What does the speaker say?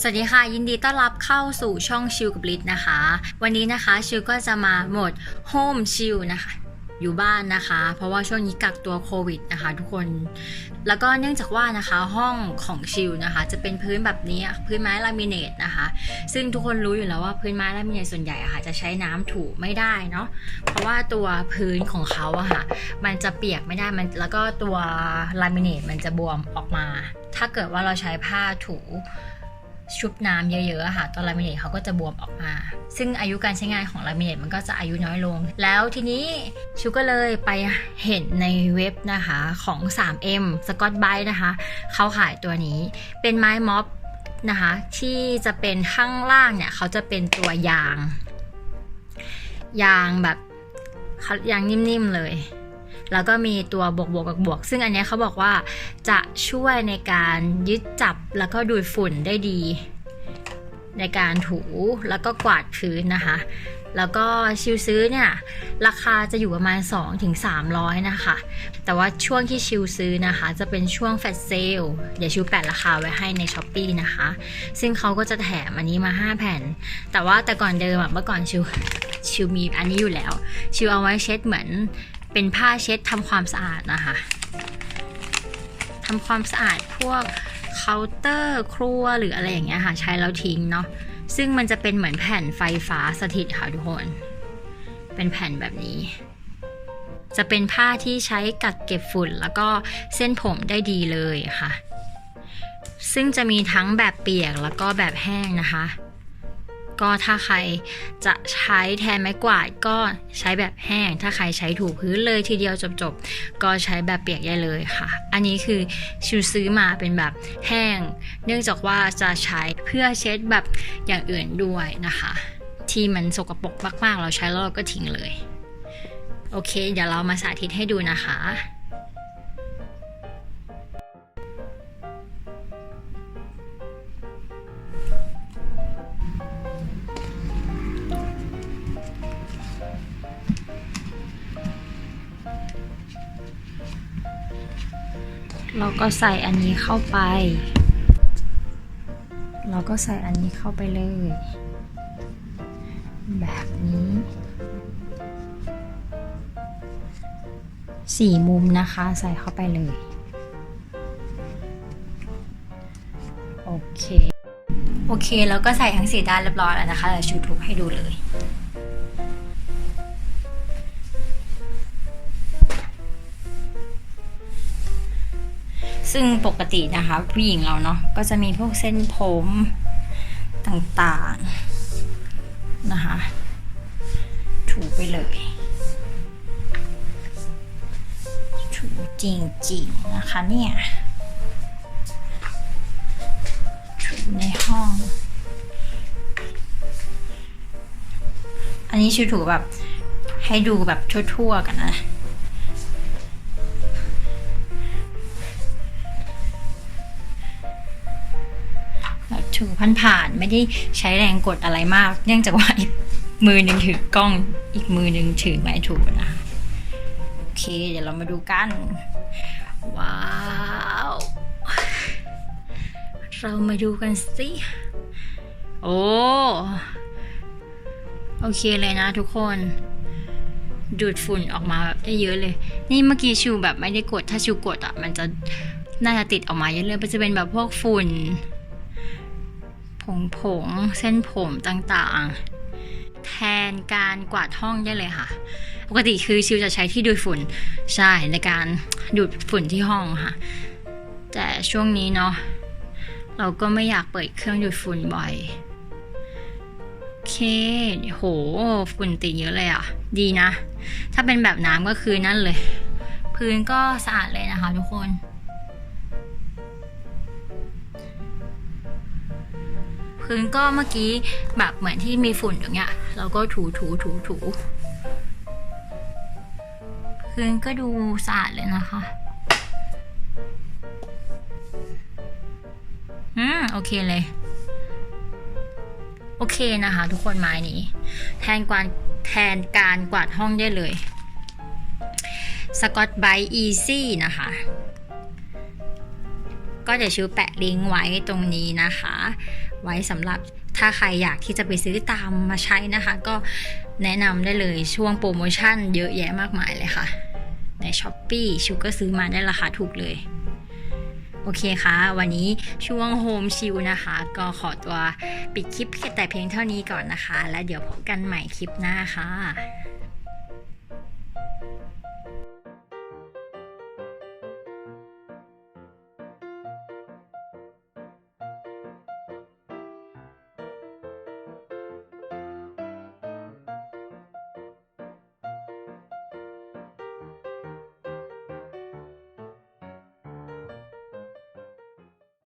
สวัสดีค่ะ ยินดีต้อนรับเข้าสู่ช่องชิลกับลิศนะคะ วันนี้นะคะชิลก็จะมาหมด Home ชิลนะคะ อยู่บ้านนะคะ เพราะว่าช่วงนี้กักตัวโควิดนะคะ ทุกคน แล้วก็เนื่องจากว่านะคะห้องของชิลนะคะ จะเป็นพื้นแบบนี้พื้นไม้ลามิเนตนะคะ ซึ่งทุกคนรู้อยู่แล้วว่าพื้นไม้ลามิเนตส่วนใหญ่อะค่ะ จะใช้น้ำถูไม่ได้เนาะเพราะว่าตัวพื้นของเขาอะค่ะ มันจะเปียกไม่ได้มันแล้วก็ตัวลามิเนตมันจะบวมออกมา ถ้าเกิดว่าเราใช้ผ้าถู ชุบน้ำเยอะๆค่ะตัวลามิเนตเขาก็จะบวมออกมา ซึ่งอายุการใช้งานของลามิเนตมันก็จะอายุน้อยลง แล้วทีนี้ชูก็เลยไปเห็นในเว็บนะคะของ 3M สกอตไบนะคะเขาขายตัวนี้เป็นไม้ม็อบนะคะที่จะเป็นข้างล่างเนี่ยเขาจะเป็นตัวยาง ยางแบบยางนิ่มๆเลย แล้วก็มีตัวบวกบวกกับบวก ซึ่งอันนี้เขาบอกว่าจะช่วยในการยึดจับแล้วก็ดูดฝุ่นได้ดี ในการถูแล้วก็กวาดพื้นนะคะ แล้วก็ชิวซื้อเนี่ย ราคาจะอยู่ประมาณ 2-300 นะคะ แต่ว่าช่วงที่ชิวซื้อนะคะ จะเป็นช่วงแฟลชเซลเดี๋ยวชิวแปะราคาไว้ให้ในช้อปปีนะคะ ซึ่งเขาก็จะแถมอันนี้มา 5 แผ่น แต่ว่าแต่ก่อนเดิมอะเมื่อก่อนชิวชิวมีอันนี้อยู่แล้ว ชิวเอาไว้เช็ดเหมือน เป็นผ้าเช็ดทำความสะอาดนะคะทำความสะอาดพวกเคาน์เตอร์ครัวหรืออะไรอย่างเงี้ยค่ะใช้แล้วทิ้งเนาะซึ่งมันจะเป็นเหมือนแผ่นไฟฟ้าสถิตค่ะทุกคน เป็นแผ่นแบบนี้ จะเป็นผ้าที่ใช้กักเก็บฝุ่นแล้วก็เส้นผมได้ดีเลยค่ะ ซึ่งจะมีทั้งแบบเปียกแล้วก็แบบแห้งนะคะ ก็ถ้าใครจะใช้แทนไม้กวาดก็ใช้แบบแห้ง ถ้าใครใช้ถูพื้นเลยทีเดียวจบๆ ก็ใช้แบบเปียกได้เลยค่ะ อันนี้คือชิวซื้อมาเป็นแบบแห้ง เนื่องจากว่าจะใช้เพื่อเช็ดแบบอย่างอื่นด้วยนะคะ ที่มันสกปรกมากๆ เราใช้แล้วเราก็ทิ้งเลย โอเค เดี๋ยวเรามาสาธิตให้ดูนะคะ เราก็ใส่อันนี้เข้าไป เราก็ใส่อันนี้เข้าไปเลย แบบนี้สี่มุมนะคะใส่เข้าไปเลย โอเค โอเค แล้วก็ใส่ทั้งสี่ด้านเรียบร้อยแล้วนะคะเดี๋ยวชูทุบให้ดูเลย ซึ่งปกตินะคะผู้หญิงเราเนาะก็จะมีพวกเส้นผมต่างๆนะคะ ถูไปเลย ถูจริงๆนะคะเนี่ยถูในห้อง อันนี้ชูถูแบบให้ดูแบบทั่วๆกันนะ ถูพันผ่านๆไม่ได้ใช้แรงกดอะไรมาก เนื่องจากว่าอีกมือหนึ่งถือกล้อง อีกมือหนึ่งถือไม้ถูนะโอเค เดี๋ยวเรามาดูกัน ว้าว เรามาดูกันสิ โอ้โอเคเลยนะทุกคน ดูดฝุ่นออกมาแบบได้เยอะเลย นี่เมื่อกี้ชิวแบบไม่ได้กดถ้าชิวกดอะ มันจะน่าจะติดออกมาเยอะเลยมันจะเป็นแบบพวกฝุ่น ผงผงเส้นผมต่างๆ แทนการกวาดห้องได้เลยค่ะ ปกติคือชิวจะใช้ที่ดูดฝุ่นใช่ในการดูดฝุ่นที่ห้องค่ะ แต่ช่วงนี้เนาะเราก็ไม่อยากเปิดเครื่องดูดฝุ่นบ่อยโอเคโห ฝุ่นติดเยอะเลยอะ ดีนะ ถ้าเป็นแบบน้ำก็คือนั่นเลย พื้นก็สะอาดเลยนะคะทุกคน พื้นก็เมื่อกี้แบบเหมือนที่มีฝุ่นอย่างเงี้ยเราก็ถูถูถูถูพื้นก็ดูสะอาดเลยนะคะอืมโอเคเลย โอเคนะคะ ทุกคนไม้นี้ แทนกวาดแทนการกวาดห้องได้เลยสกอตไบอีซี่นะคะ ก็เดี๋ยวชิวแปะลิงก์ไว้ตรงนี้นะคะ ไว้สำหรับถ้าใครอยากที่จะไปซื้อตามมาใช้นะคะ ก็แนะนำได้เลยช่วงโปรโมชั่นเยอะแยะมากมายเลยค่ะ ใน s h อ p e e ชิวก็ซื้อมาได้ราคาถูกเลย โอเคค่ะ วันนี้ช่วงโฮมชิลนะคะ ก็ขอตัวปิดคลิปแต่เพียงเท่านี้ก่อนนะคะ แล้วเดี๋ยวพบกันใหม่คลิปหน้าค่ะ